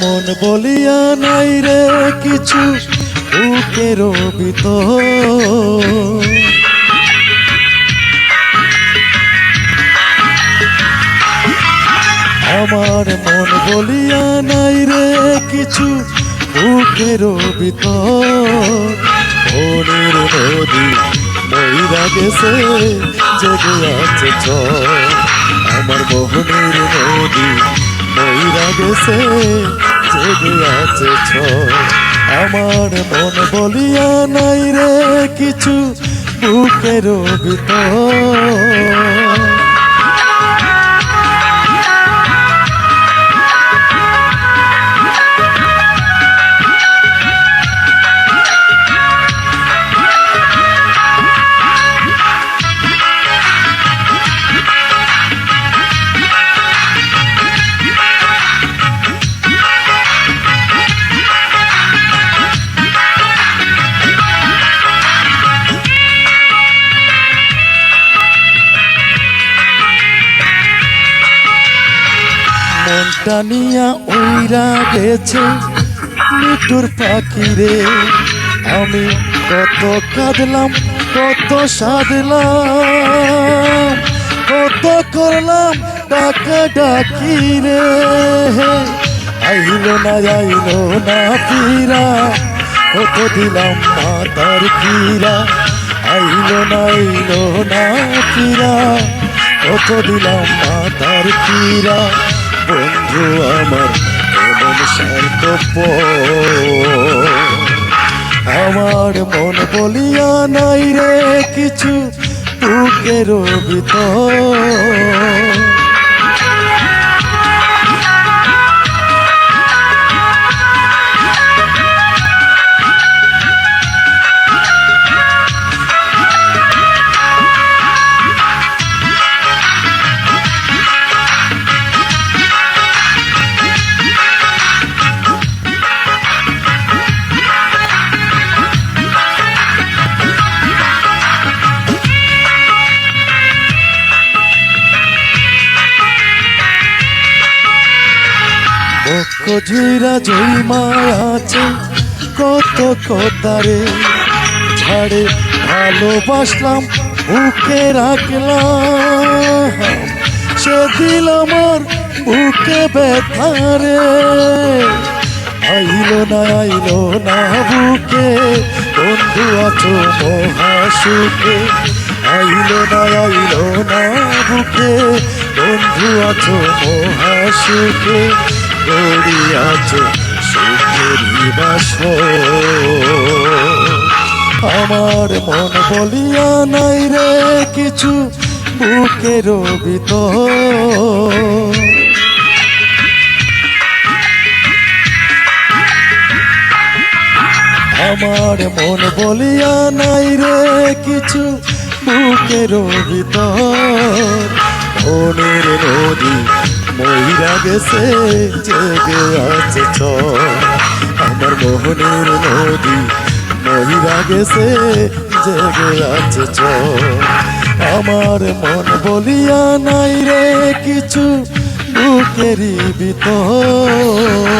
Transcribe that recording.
মন বলিয়া নাই রে কিছু বুকের ভিতর। আমার মন বলিয়া নাই রে কিছু বুকের ভিতর। মনের নদী ময়রা গেছে, জেগে আছে আমার মোহনের নদী ময়রা গেছে জেগে আছে ছ আমার মন বলিয়া নাই রে কিছু বুকের ভিতর। মনটা নিয়া ওইরা গেছে মিটুর পাখি রে আমি কত কাঁদলাম, কত সাধলাম, কত করলাম টাকা ডাকি রে আইলো না আইলো না ফিরা, কত দিলাম মাতার ফিরা আইলো না আইলো না ফিরা, কত দিলাম মাতার ফিরা বন্ধু আমার এমন স্বার্থপ আমার মন বলিয়া নাই রে কিছু বুকের ভিতর। বক্ষ ঝুইরা জইমায় আছে, কত কতারে ঝাড়ে ভালোবাসলাম, বুকে রাখলাম। সে দিল আমার বুকে ব্যথারে আইলো না আইলো না বুকে, বন্ধু আছো মহাসুখে। আইলো না আইলো না বুকে, বন্ধু আছো মহাসুখে। গড়িয়াছে সুখেরই বাস। আমার মন বলিয়া নাই রে কিছু বুকের ভিতর। আমার মন বলিয়া নাই রে কিছু বুকের ভিতর। মনের নদী মহিরা গেছে জেগে আছে আমার মোহনের নদী মহিরা গেছে জেগে আছে আমার মন বলিয়া নাই রে কিছু বুকেরই ভিতর।